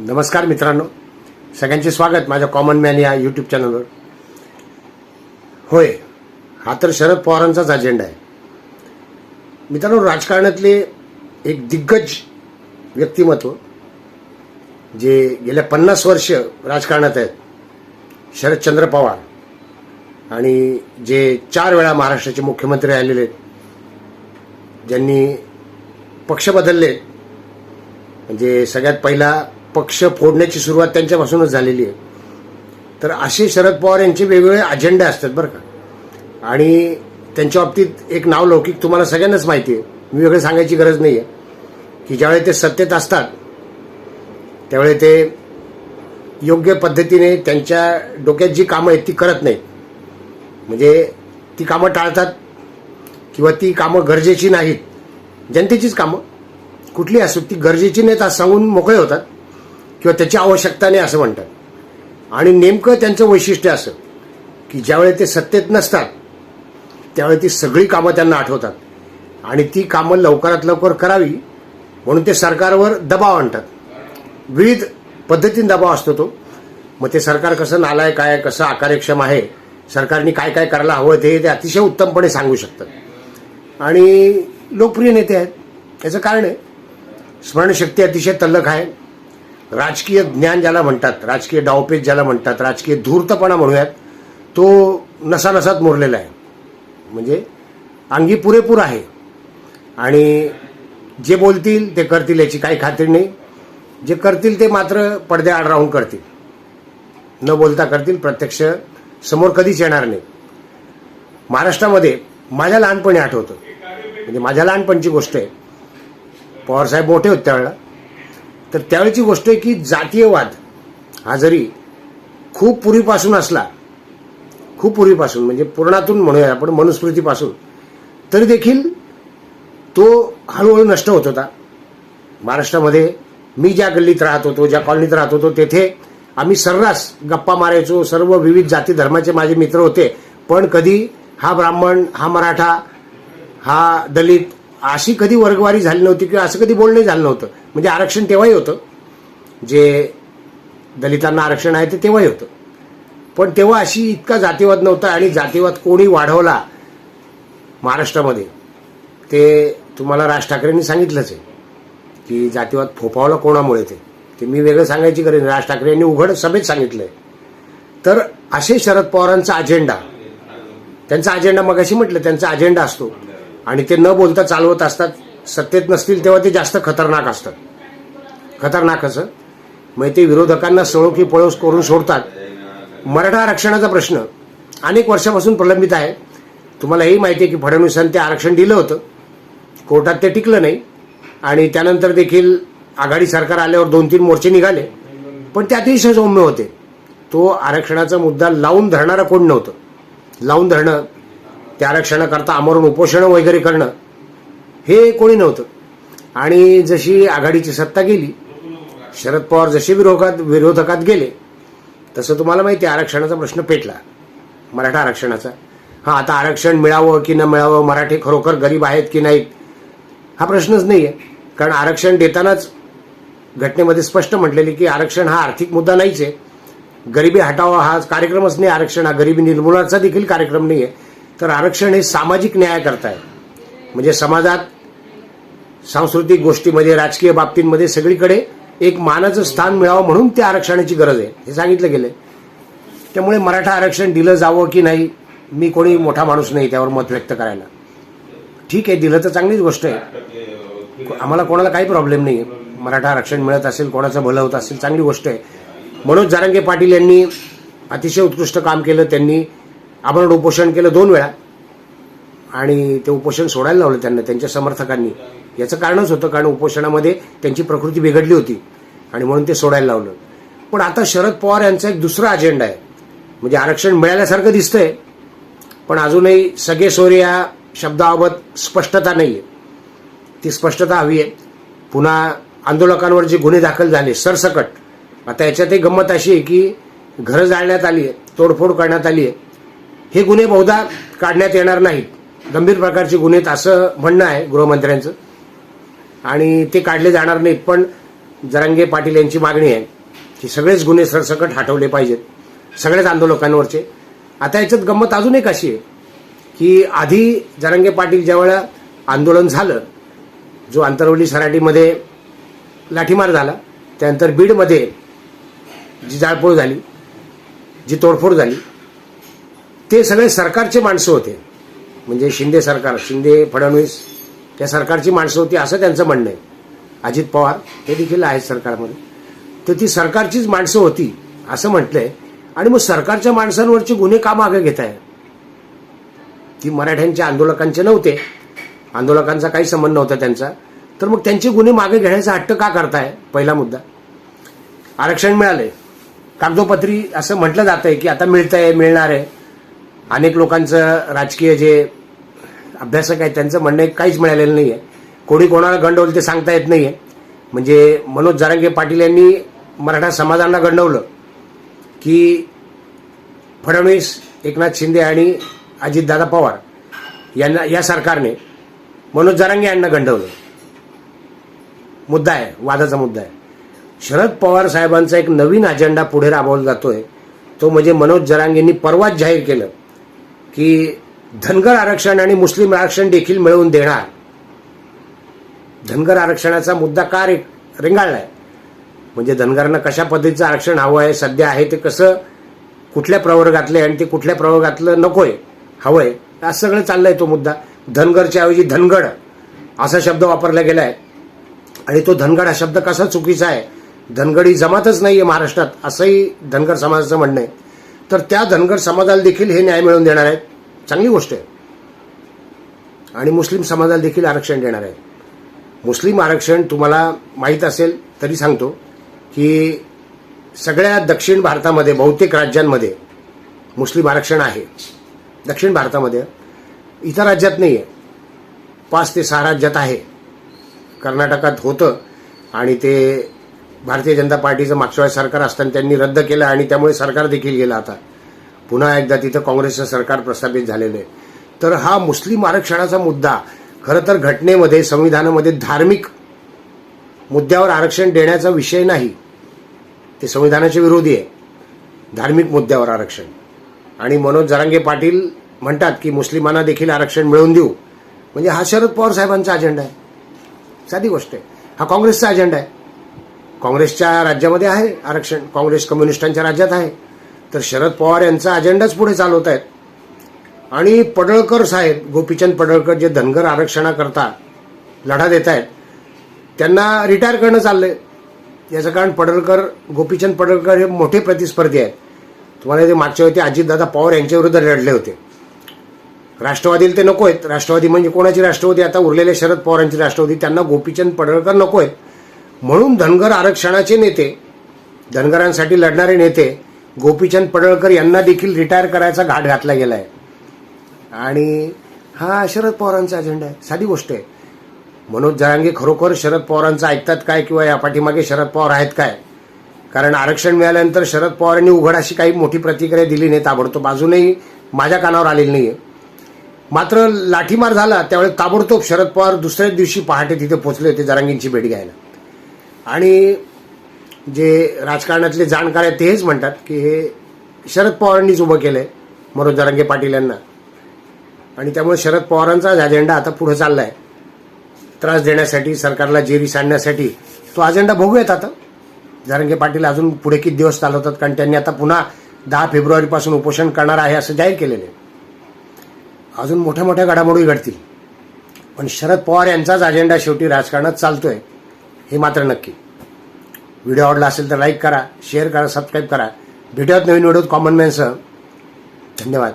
नमस्कार मित्रांनो. सगळ्यांचे स्वागत माझ्या कॉमन मॅन या यूट्यूब चॅनलवर होय हा तर शरद पवारांचाच अजेंडा आहे. मित्रांनो राजकारणातले एक दिग्गज व्यक्तिमत्व जे गेल्या पन्नास वर्ष राजकारणात आहेत शरदचंद्र पवार आणि जे चार वेळा महाराष्ट्राचे मुख्यमंत्री आलेले आहेत ज्यांनी पक्ष बदलले म्हणजे सगळ्यात पहिला पक्ष फोडण्याची सुरुवात त्यांच्यापासूनच झालेली आहे. तर असे शरद पवार यांचे वेगवेगळे अजेंडे असतात बरं का. आणि त्यांच्या बाबतीत एक नाव लौकिक तुम्हाला सगळ्यांनाच माहिती आहे. मी वेगळं सांगायची गरज नाही आहे की ज्यावेळी ते सत्तेत असतात त्यावेळी ते योग्य पद्धतीने त्यांच्या डोक्यात जी कामं आहेत ती करत नाहीत. म्हणजे ती कामं टाळतात किंवा ती कामं गरजेची नाहीत. जनतेचीच कामं. कुठली असो ती गरजेची नाहीत असं सांगून मोकळे होतात. किंवा त्याची आवश्यकता नाही असं म्हणतात. आणि नेमकं त्यांचं वैशिष्ट्य असं की ज्यावेळी ते सत्तेत नसतात त्यावेळी ती सगळी कामं त्यांना आठवतात. आणि ती कामं लवकरात लवकर करावी म्हणून ते सरकारवर दबाव आणतात. विविध पद्धतीने दबाव असतो तो. मग ते सरकार कसं नालायक आहे कसं अकार्यक्षम आहे सरकारने काय काय करायला हवं ते ते अतिशय उत्तमपणे सांगू शकतात. आणि लोकप्रिय नेते आहेत याचं कारण आहे. स्मरणशक्ती अतिशय तल्लख आहे. राजकीय ज्ञान ज्याला म्हणतात राजकीय डावपेच ज्याला म्हणतात राजकीय धूर्तपणा म्हणूयात तो नसानसात मोरलेला आहे. म्हणजे अंगी पुरेपूर आहे. आणि जे बोलतील ते करतील याची काही खात्री नाही. जे करतील ते मात्र पडद्याआड राहून करतील. न बोलता करतील प्रत्यक्ष समोर कधीच येणार नाही. महाराष्ट्रामध्ये माझ्या लहानपणी आठवतं. म्हणजे माझ्या लहानपणची गोष्ट आहे. पवारसाहेब मोठे होते त्यावेळेला. तर त्यावेळेची गोष्ट आहे की जातीयवाद हा जरी खूप पूर्वीपासून असला खूप पूर्वीपासून म्हणजे पूर्णातून म्हणूया आपण मनुस्मृतीपासून तरी देखील तो हळूहळू नष्ट होत होता. महाराष्ट्रामध्ये मी ज्या गल्लीत राहत होतो ज्या कॉलनीत राहत होतो तेथे आम्ही सर्रास गप्पा मारायचो सर्व विविध जाती धर्माचे माझे मित्र होते. पण कधी हा ब्राह्मण हा मराठा हा दलित अशी कधी वर्गवारी झाली नव्हती किंवा असं कधी बोलणं झालं नव्हतं. म्हणजे आरक्षण तेव्हाही होतं. जे दलितांना आरक्षण आहे ते तेव्हाही होतं. पण तेव्हा अशी इतका जातीवाद नव्हता आणि जातीवाद कोणी वाढवला महाराष्ट्रामध्ये ते तुम्हाला राज ठाकरेंनी सांगितलंच आहे की जातीवाद फोफावला कोणामुळे ते? ते मी वेगळं सांगायची गरज राज ठाकरे यांनी उघड सभेत सांगितलंय. तर असे शरद पवारांचा अजेंडा त्यांचा अजेंडा मग अशी म्हटलं त्यांचा अजेंडा असतो. आणि ते न बोलता चालवत असतात सत्तेत नसतील तेव्हा ते जास्त खतरनाक असतात. खतरनाक असं. मग ते विरोधकांना सळो की पळोस करून सोडतात. मराठा आरक्षणाचा प्रश्न अनेक वर्षापासून प्रलंबित आहे. तुम्हाला हेही माहिती आहे की फडणवीसांनी ते आरक्षण दिलं होतं. कोर्टात ते टिकलं नाही. आणि त्यानंतर देखील आघाडी सरकार आल्यावर दोन तीन मोर्चे निघाले. पण ते अतिशय सौम्य होते. तो आरक्षणाचा मुद्दा लावून धरणारा कोण नव्हतं. लावून धरणं त्या आरक्षणाकरता आमरण उपोषणं वगैरे करणं हे कोणी नव्हतं. आणि जशी आघाडीची सत्ता गेली शरद पवार जसे विरोधात विरोधकात गेले तसं तुम्हाला माहिती आहे आरक्षणाचा प्रश्न पेटला. मराठा आरक्षणाचा. हां आता आरक्षण मिळावं की न मिळावं मराठी खरोखर गरीब आहेत की नाहीत हा प्रश्नच नाही आहे कारण आरक्षण देतानाच घटनेमध्ये स्पष्ट म्हटलेले की आरक्षण हा आर्थिक मुद्दा नाहीच आहे. गरिबी हटावा हा कार्यक्रमच नाही आरक्षण हा गरिबी निर्मूलनाचा देखील कार्यक्रम नाही आहे तर आरक्षण हे सामाजिक न्यायाकरता करताय. म्हणजे समाजात सांस्कृतिक गोष्टीमध्ये राजकीय बाबतींमध्ये सगळीकडे एक मानाचं स्थान मिळावं म्हणून त्या आरक्षणाची गरज आहे. हे सांगितलं गेलंय. त्यामुळे मराठा आरक्षण दिलं जावं की नाही मी कोणी मोठा माणूस नाही त्यावर मत व्यक्त करायला. ठीक आहे दिलं तर चांगलीच गोष्ट आहे. आम्हाला कोणाला काही प्रॉब्लेम नाही आहे मराठा आरक्षण मिळत असेल कोणाचं भलं होत असेल चांगली गोष्ट आहे. मनोज जारंगे पाटील यांनी अतिशय उत्कृष्ट काम केलं त्यांनी आपण उपोषण केलं दोन वेळा. आणि ते उपोषण सोडायला लावलं त्यांना त्यांच्या समर्थकांनी. याचं कारणच होतं कारण उपोषणामध्ये त्यांची प्रकृती बिघडली होती. आणि म्हणून ते सोडायला लावलं. पण आता शरद पवार यांचा एक दुसरा अजेंडा आहे. म्हणजे आरक्षण मिळाल्यासारखं दिसतंय पण अजूनही सगळे सोरे या शब्दाबाबत स्पष्टता नाही आहे ती स्पष्टता हवी आहे. पुन्हा आंदोलकांवर जे गुन्हे दाखल झाले सरसकट आता याच्यातही गंमत अशी आहे की घरं जाळण्यात आली आहे तोडफोड करण्यात आली आहे. हे गुन्हे बहुधा काढण्यात येणार नाहीत. गंभीर प्रकारचे गुन्हे असं म्हणणं आहे गृहमंत्र्यांचं. आणि ते काढले जाणार नाहीत पण जरांगे पाटील यांची मागणी आहे की सगळेच गुन्हे सरसकट हटवले पाहिजेत. सगळ्याच आंदोलकांवरचे. आता याच्यात गंमत अजून एक अशी आहे की आधी जरांगे पाटील ज्यावेळा आंदोलन झालं जो आंतरवली सराटीमध्ये लाठीमार झाला त्यानंतर बीडमध्ये जी जाळपोळ झाली जी तोडफोड झाली ते सगळे सरकारचे माणसं होते. म्हणजे शिंदे सरकार शिंदे फडणवीस त्या सरकारची माणसं होती असं त्यांचं म्हणणं आहे. अजित पवार हे देखील आहेत सरकारमध्ये. तर ती सरकारचीच माणसं होती असं म्हटलंय. आणि मग सरकारच्या माणसांवरचे गुन्हे का मागे घेत आहे ती मराठ्यांच्या आंदोलकांचे नव्हते. आंदोलकांचा काही संबंध नव्हता त्यांचा. तर मग त्यांचे गुन्हे मागे घेण्याचा हट्ट का करताय? पहिला मुद्दा. आरक्षण मिळालंय. कागदोपत्री असं म्हटलं जात आहे की आता मिळतंय मिळणार आहे. अनेक लोकांचं राजकीय जे अभ्यासक आहेत त्यांचं म्हणणं काहीच मिळालेलं नाही आहे कोणी कोणाला गंडवलं ते सांगता येत नाही आहे म्हणजे मनोज जारंगे पाटील यांनी मराठा समाजाला गंडवलं की फडणवीस एकनाथ शिंदे आणि अजितदादा पवार यांना या सरकारने मनोज जरांगे यांना गंडवलं. मुद्दा आहे वादाचा मुद्दा आहे. शरद पवार साहेबांचा एक नवीन अजेंडा पुढे राबवला जातोय. तो म्हणजे मनोज जरांगेंनी परवाच जाहीर केलं. की धनगर आरक्षण आणि मुस्लिम आरक्षण देखील मिळवून देणार. धनगर आरक्षणाचा मुद्दा का रे रेंगाळलाय? म्हणजे धनगरांना कशा पद्धतीचं आरक्षण हवं आहे? सध्या आहे ते कसं? कुठल्या प्रवर्गातलं आणि ते कुठल्या प्रवर्गातलं नकोय हवंय? असं सगळं चाललंय तो मुद्दा. धनगरच्या ऐवजी धनगड असा शब्द वापरला गेलाय. आणि तो धनगड हा शब्द कसा चुकीचा आहे? धनगड ही जमातच नाहीये महाराष्ट्रात असंही धनगर समाजाचं म्हणणं आहे. तर त्या धनगर समाजाला देखील हे न्याय मिळवून देणार आहेत. चांगली गोष्ट आहे. आणि मुस्लिम समाजाला देखील आरक्षण देणार आहे मुस्लिम आरक्षण तुम्हाला माहीत असेल तरी सांगतो की सगळ्या दक्षिण भारतामध्ये बहुतेक राज्यांमध्ये मुस्लिम आरक्षण आहे. दक्षिण भारतामध्ये. इतर राज्यात नाही आहे पाच ते सहा राज्यात आहे. कर्नाटकात होतं आणि ते भारतीय जनता पार्टीचं मागच्या वेळेस सरकार असताना त्यांनी रद्द केलं आणि त्यामुळे सरकार देखील गेलं आता. पुन्हा एकदा तिथं काँग्रेसचं सरकार प्रस्थापित झालेलं आहे. तर हा मुस्लिम आरक्षणाचा मुद्दा खरं तर घटनेमध्ये संविधानामध्ये धार्मिक मुद्द्यावर आरक्षण देण्याचा विषय नाही. ते संविधानाच्या विरोधी आहे. धार्मिक मुद्द्यावर आरक्षण. आणि मनोज जरांगे पाटील म्हणतात की मुस्लिमांना देखील आरक्षण मिळवून देऊ. म्हणजे हा शरद पवार साहेबांचा अजेंडा आहे. साधी गोष्ट आहे. हा काँग्रेसचा अजेंडा आहे. काँग्रेसच्या राज्यामध्ये आहे आरक्षण. काँग्रेस कम्युनिस्टांच्या राज्यात आहे. तर शरद पवार यांचा अजेंडाच पुढे चालवत आहेत. आणि पडळकर साहेब गोपीचंद पडळकर जे धनगर आरक्षणाकरता लढा देत आहेत त्यांना रिटायर करणं चाललंय. याचं कारण पडळकर गोपीचंद पडळकर हे मोठे प्रतिस्पर्धी आहेत. तुम्हाला ते मागच्या होते अजितदादा पवार यांच्याविरुद्ध लढले होते. राष्ट्रवादीला ते नको आहेत राष्ट्रवादी म्हणजे कोणाची राष्ट्रवादी? आता उरलेले शरद पवारांची राष्ट्रवादी. त्यांना गोपीचंद पडळकर नको आहेत म्हणून धनगर आरक्षणाचे नेते धनगरांसाठी लढणारे नेते गोपीचंद पडळकर यांना देखील रिटायर करायचा घाट घातला गेलाय. आणि हा शरद पवारांचा अजेंडा आहे. साधी गोष्ट आहे. मनोज जरांगे खरोखर शरद पवारांचं ऐकतात काय किंवा या पाठीमागे शरद पवार आहेत काय? कारण आरक्षण मिळाल्यानंतर शरद पवारांनी उघड अशी काही मोठी प्रतिक्रिया दिली नाही ताबडतोब. अजूनही माझ्या कानावर आलेली नाहीये. मात्र लाठीमार झाला त्यावेळेस ताबडतोब शरद पवार दुसऱ्याच दिवशी पहाटे तिथे पोहोचले होते जरांगींची भेट घ्यायला. आणि जे राजकारणातले जाणकार आहेत ते हेच म्हणतात की हे शरद पवारांनीच उभं केलंय मनोज जरांगे पाटील यांना. आणि त्यामुळे शरद पवारांचा अजेंडा आता पुढे चाललाय. त्रास देण्यासाठी सरकारला जेरी सांडण्यासाठी तो अजेंडा बघूयात आता. जरांगे पाटील अजून पुढे किती दिवस चालवतात कारण त्यांनी आता पुन्हा दहा फेब्रुवारीपासून उपोषण करणार आहे असं जाहीर केलेलं आहे. अजून मोठ्या मोठ्या घडामोडी घडतील. पण शरद पवार यांचाच अजेंडा शेवटी राजकारणात चालतोय. हे मात्र नक्की. व्हिडिओ आवडला असेल तर लाईक करा शेअर करा सबस्क्राईब करा. भेटूयात नवीन व्हिडिओत कॉमन मॅनसह धन्यवाद.